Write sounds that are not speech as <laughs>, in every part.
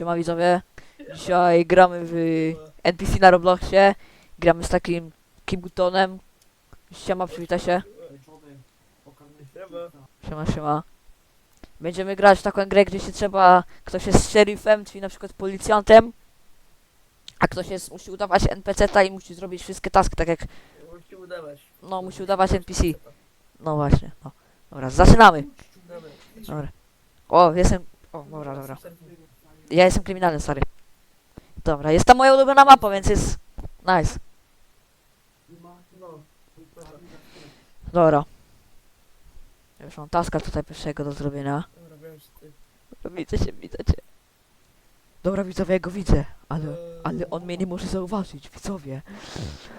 Siema widzowie. Dzisiaj gramy w NPC na Robloxie. Gramy z takim Kibutonem. Siema, przywitaj się. Siema, siema. Będziemy grać w taką grę, gdzie się trzeba... Ktoś jest szeryfem, czyli na przykład policjantem. A ktoś jest, musi udawać NPC-ta i musi zrobić wszystkie taski, tak jak... Musi udawać. No, musi udawać NPC. No właśnie, no. Dobra, zaczynamy. Dobra. O, jestem... O, dobra, dobra. Ja jestem kryminalny, stary. Dobra, jest to moja ulubiona mapa, więc jest... Nice. No. Dobra. Już mam taska tutaj pierwszego do zrobienia. Dobra, wiem, że ty. Widzę się, widzę cię. Dobra, widzowie, ja go widzę, ale... Eee, Ale on mnie nie może zauważyć, widzowie.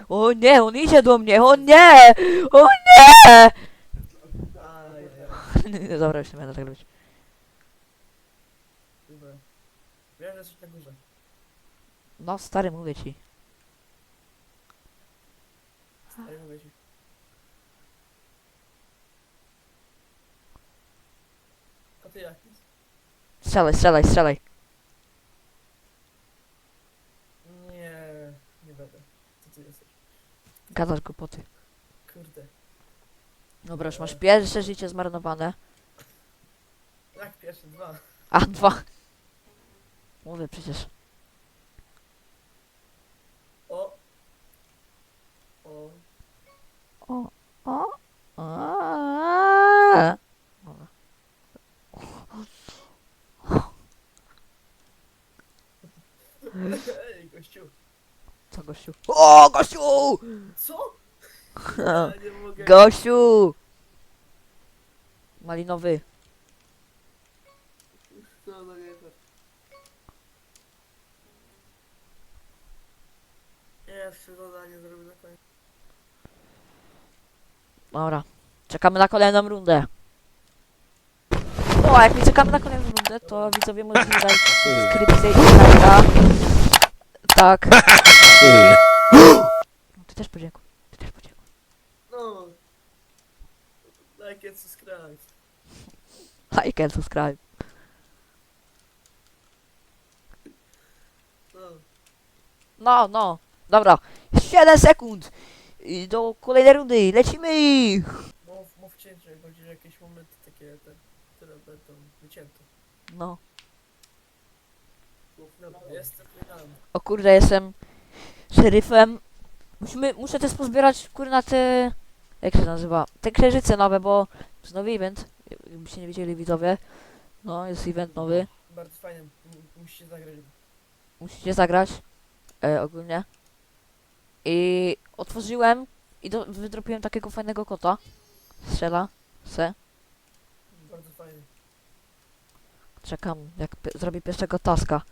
O nie, on idzie do mnie, o nie! O nie! Ajajaj. <laughs> Dobra, już nie będę tak robić. Dobra. Wiem, że coś na górze. No, stary, mówię ci. Stary, mówię ci. A ty jak jest? Strzelaj, strzelaj, strzelaj. Nie, nie będę. Co ty jesteś? Gadasz głupoty. Kurde. Dobra, już masz pierwsze życie zmarnowane. Jak pierwsze dwa? A, dwa. Mówię przecież. O! O! O, o. Dobra. Ej, gościu! Co, gościu? O, gościu! Co? <laughs> Ja nie mogę. Gościu! Malinowy. Co za wiefer? Jeszcze zadanie zrobię na koniec. Dobra. Czekamy na kolejną rundę. O, jak nie czekamy na kolejną rundę, to widzowie możecie dać <laughs> subskrypcję i lajka. Tak. <laughs> Ty też podziękuj. Ty też podziękuj. No! Like and subscribe. <laughs> Like and subscribe. No. No, no. Dobra. 7 sekund. I do kolejnej rundy. Lecimy! Mów, mówcie, że będzie jakieś momenty takie, te, które będą wycięte. No. Dobra, jestem. O kurde, jestem szeryfem. Musimy, muszę też pozbierać kurna te... Jak się nazywa? Te księżyce nowe, bo to jest nowy event. Jakbyście nie wiedzieli widzowie. No, jest event nowy. Bardzo fajnie, m- musicie zagrać. Musicie zagrać. E, ogólnie. I otworzyłem i do, wydropiłem takiego fajnego kota. Strzela. Se. Bardzo fajnie. Czekam, jak pi- zrobię pierwszego taska.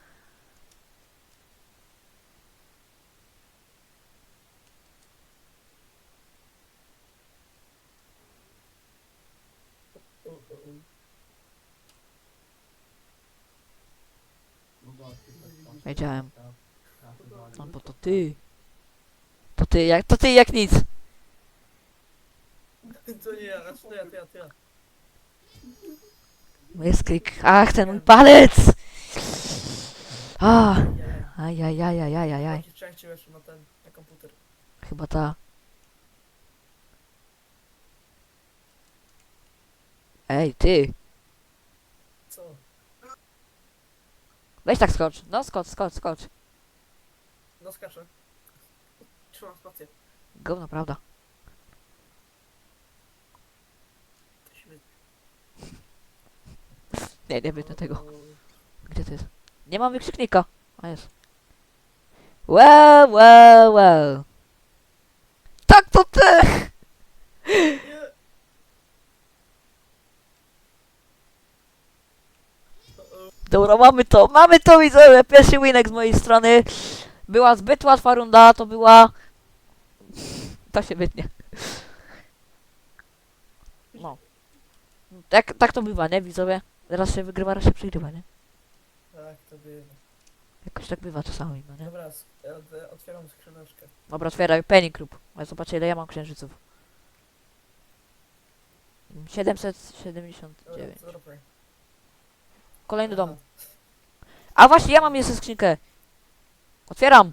Wiedziałem. No bo to ty. To ty jak, to ty jak nic. To nie ja, znaczy to ja, to ja, to ja. Klik. Ach, ten mój palec! A, Ja, ajajajajajajaj. Jakie części weszły na ten, na komputer. Chyba ta. Ej, ty. Co? Weź tak skocz. No skocz, skocz, skocz. No skaczę. Trzymam spację. Gówno, prawda. To świetnie. Nie, nie wytnę tego. Gdzie to jest? Nie mam wykrzyknika. A jest. Well, well, well. Tak to ty! Nie! Dobra, mamy to, mamy to widzowie, pierwszy winek z mojej strony. Była zbyt łatwa runda, to była... To się wytnie. <laughs> No. Tak, tak to bywa, nie widzowie? Raz się wygrywa, raz się przegrywa, nie? Tak, to bywa. Jakoś tak bywa czasami, no nie? Dobra, od- otwieram skrzyneczkę. Dobra, otwieraj Penny Group. Ja zobaczę ile ja mam księżyców. 779. Dobra, co robię? Kolejny dom. A właśnie, ja mam jeszcze skrzynkę. Otwieram.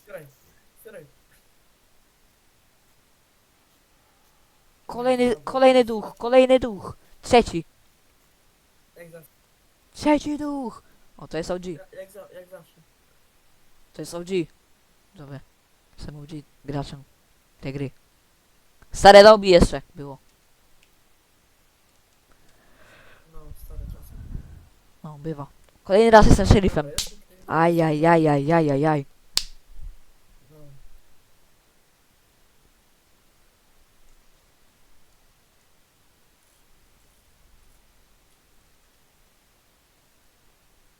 Otwieraj, otwieraj. Kolejny, kolejny duch, kolejny duch. Trzeci. Jak zawsze. Trzeci duch. O, to jest OG. Jak, za, jak zawsze. To jest OG. Dobra. Jestem OG graczem tej gry. Stare lobby jeszcze było. No, stare czasy. No, bywa. Kolejny raz jestem szeryfem. Ajajajajajajaj.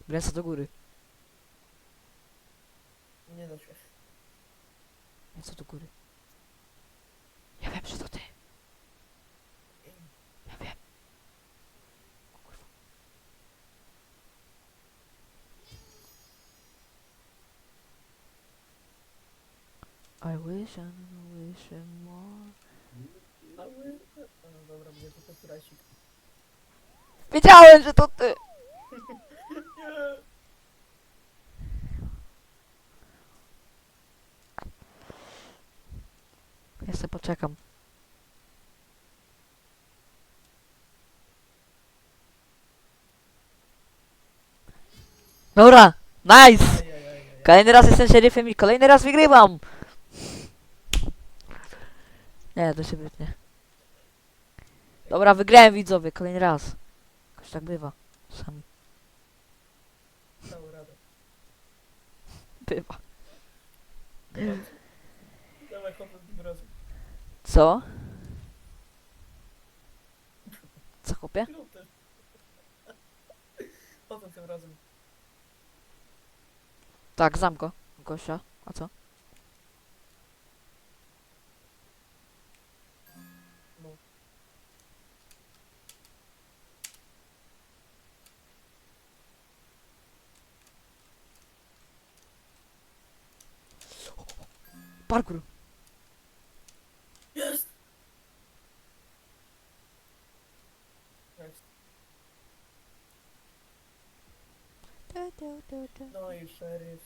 Ręce do góry. Nie da się. Ręce do góry. Ja wiem, że to ty. Ja wiem. O kurwa. I wish and wish and more. Mały. No dobra, będzie to copyrightcik. Wiedziałem, że to ty! Nie. Jeszcze poczekam. Dobra, nice! Kolejny raz jestem szeryfem i kolejny raz wygrywam! Nie, to się wytnie. Dobra, wygrałem widzowie, kolejny raz. Jakoś tak bywa. Sami bywa. Dawaj. Dawaj, chłopem tym razem. Co? Co chłopie? Potem tym razem. Tak, znam go. Gosia, a co? Parkour. Jest! Jest. No i szeryf.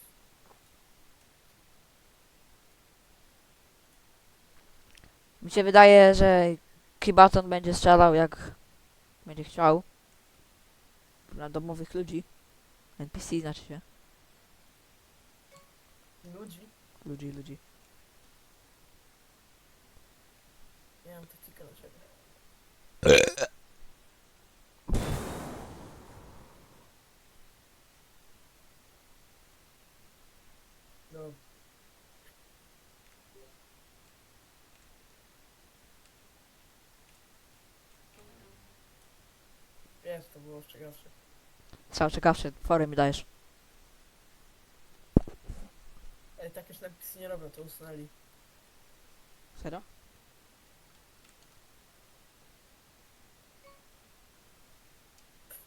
Mi się wydaje, że Kibaton będzie strzelał jak będzie chciał. Na domowych ludzi. NPC znaczy się. Ludzi. Ludzi, ludzi. Ja mam na ciebie. No. Jest, to było ostrzegawcze. Co, ciekawsze, fory mi dajesz. Ej, takie już napisy nie robią, to usunęli. Serio?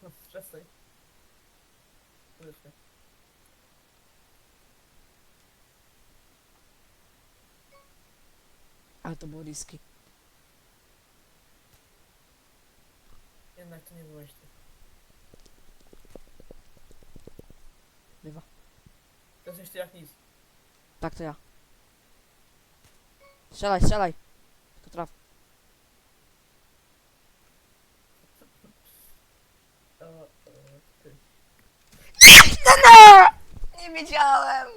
No, przestań. Wyszło. Ale to było riski. Jednak to nie byłeś ty. Bywa. To jesteś ty jak nic. Tak to ja. Strzelaj, strzelaj. To traf. A, e, ty. Nie wiedziałem.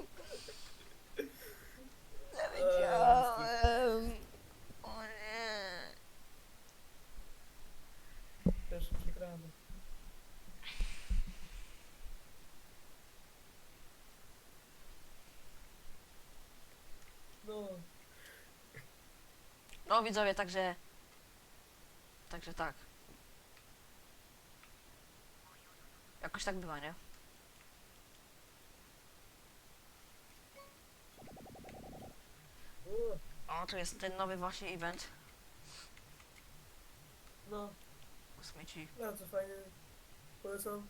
Nie wiedziałem. O nie. Też przegrany. No, No widzowie, także... Także tak. Jakoś tak bywa, nie? O, tu jest ten nowy właśnie event. no, Śmieci. bardzo fajny. Polecam.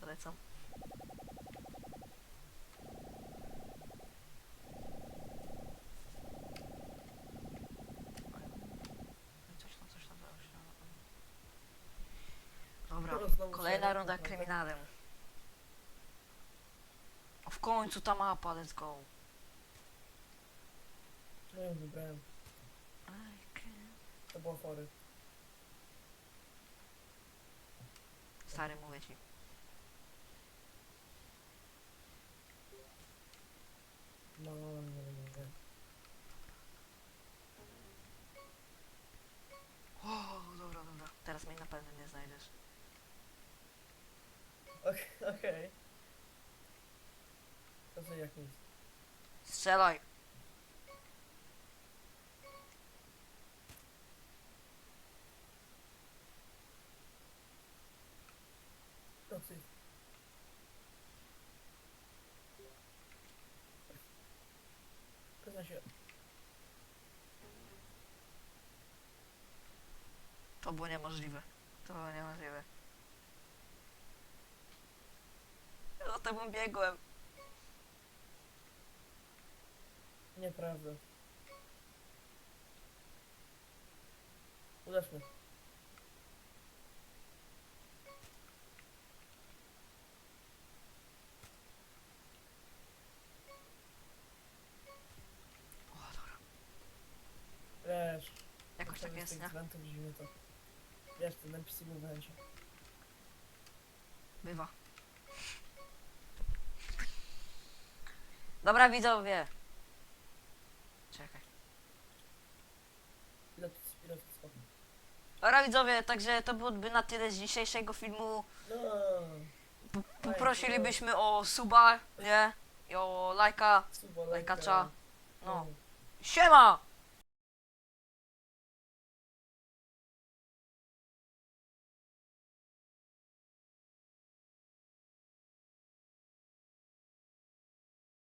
Polecam. Coś tam, coś tam, coś tam. Dobra. Teraz znowu Kolejna runda naprawdę. W końcu ta mapa, let's go. No ja wybrałem. To było chory. Stary, mówię ci. No, no, no, no. O, dobra, dobra. Teraz mnie na pewno nie znajdziesz. Okej. okej. Jak nic. Strzelaj! Przyznaj się. To było niemożliwe. To było niemożliwe. O tobą biegłem. Nieprawda. Uderz mnie. O, dobra. Wiesz. Jakoś tak jest, nie? wentów widzimy to. Wiesz, ten NPC był. Bywa. Dobra, widzowie. Czekaj. Dobra, widzowie, także to byłoby na tyle z dzisiejszego filmu. No. P- Poprosilibyśmy o suba, nie? I o lajka. Suba, Lajkacza. No. No. Siema!